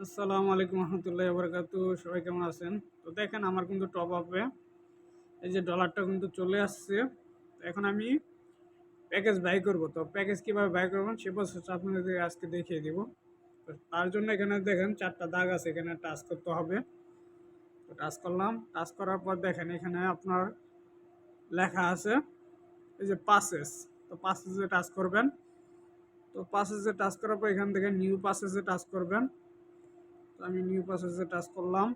আসসালামু আলাইকুম রহমতুল্লাহ বরকাতু। সবাই কেমন আছেন? তো দেখেন, আমার কিন্তু টপ আপে এই যে ডলারটা কিন্তু চলে আসছে। এখন আমি প্যাকেজ বাই করব। তো প্যাকেজ কীভাবে বাই করবেন সে প্রসেসটা আপনাদের আজকে দেখিয়ে দিব। তো তার জন্য এখানে দেখেন, চারটা দাগ আছে, এখানে টাচ করতে হবে। তো টাচ করলাম। টাচ করার পর দেখেন, এখানে আপনার লেখা আছে, এই যে পাসেস তো পাসেসে টাচ করবেন। তো পাসেসে টাচ করার পর এখান থেকে নিউ পাসেসে টাচ করবেন। তো আমি নিউ প্রসেসে টাচ করলাম।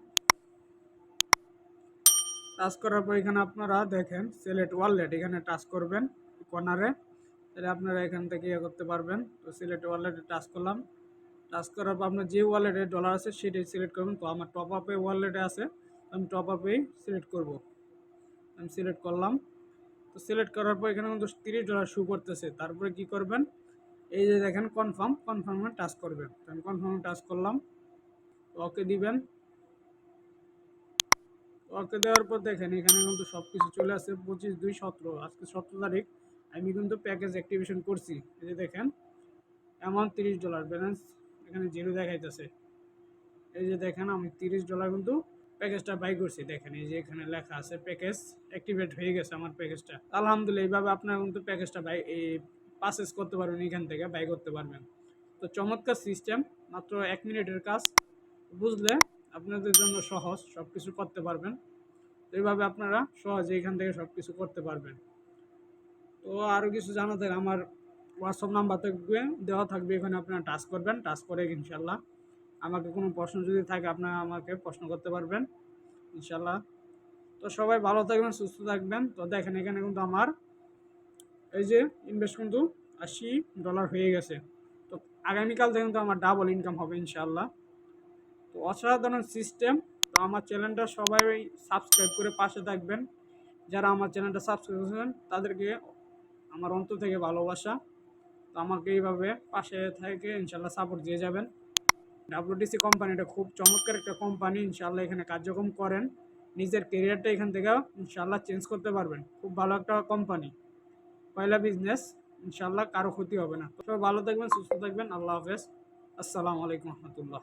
টাচ করার পর এখানে আপনারা দেখেন সিলেক্ট ওয়ালেট এখানে টাচ করবেন কর্নারে তাহলে আপনারা এখান থেকে ইয়ে করতে পারবেন। তো সিলেক্ট ওয়ালেটে টাচ করলাম। টাচ করার পর আপনার যে ওয়ালেটে ডলার আছে, সেটাই সিলেক্ট করবেন। তো আমার টপ আপে ওয়ালেটে আছে, আমি টপ আপেই সিলেক্ট করব। আমি সিলেক্ট করলাম। তো সিলেক্ট করার পর এখানে কিন্তু তিরিশ ডলার শু করতেছে। তারপরে কি করবেন? এই যে দেখেন কনফার্ম কনফার্মে টাচ করবেন। তো আমি কনফার্মে টাচ করলাম। ওকে দিবেন। ওকে দেওয়ার পর দেখেন, এখানে কিন্তু সব কিছু চলে আসছে পঁচিশ দুই সতেরো। আজকে সতেরো তারিখ, আমি কিন্তু প্যাকেজ অ্যাক্টিভেশন করছি। এই যে দেখেন অ্যামাউন্ট তিরিশ ডলার ব্যালেন্স এখানে জিরো দেখাইতেছে। এই যে দেখেন, আমি তিরিশ ডলার কিন্তু প্যাকেজটা বাই করছি। দেখেন, এই যে এখানে লেখা আছে প্যাকেজ অ্যাক্টিভেট হয়ে গেছে আমার প্যাকেজটা আলহামদুলিল্লাহ, এইভাবে আপনারা কিন্তু প্যাকেজটা বাই এই পারচেস করতে পারবেন, এখান থেকে বাই করতে পারবেন। তো চমৎকার সিস্টেম মাত্র এক মিনিটের কাজ। বুঝলে আপনাদের জন্য সহজ সব কিছু করতে পারবেন। এইভাবে আপনারা সহজে এখান থেকে সব কিছু করতে পারবেন। তো আরও কিছু জানাতে আমার হোয়াটসঅ্যাপ নাম্বার থাকবে, দেওয়া থাকবে, এখানে আপনারা টাচ করবেন, টাচ করে ইনশাল্লাহ আমাকে কোনো প্রশ্ন যদি থাকে, আপনারা আমাকে প্রশ্ন করতে পারবেন ইনশাল্লাহ তো সবাই ভালো থাকবেন, সুস্থ থাকবেন। তো দেখেন, এখানে কিন্তু আমার এই যে ইনভেস্ট কিন্তু আশি ডলার হয়ে গেছে। তো আগামীকাল থেকে কিন্তু আমার ডাবল ইনকাম হবে ইনশাল্লাহ অসাধারণ সিস্টেম। তো আমার চ্যানেলটা সবাই সাবস্ক্রাইব করে পাশে থাকবেন। যারা আমার চ্যানেলটা সাবস্ক্রাইব করেছেন, তাদেরকে আমার অন্তর থেকে ভালোবাসা। তো আমাকে এইভাবে পাশে থেকে ইনশাল্লাহ সাপোর্ট দিয়ে যাবেন। ডাব্লিউটিসি কোম্পানিটা খুব চমৎকার একটা কোম্পানি ইনশাল্লাহ এখানে কার্যক্রম করেন। নিজের কেরিয়ারটা এখান থেকে ইনশাল্লাহ চেঞ্জ করতে পারবেন। খুব ভালো একটা কোম্পানি পয়লা বিজনেস ইনশাল্লাহ কারও ক্ষতি হবে না। সবাই ভালো থাকবেন, সুস্থ থাকবেন। আল্লাহ হাফেজ। আসসালামু আলাইকুম রহমতুল্লাহ।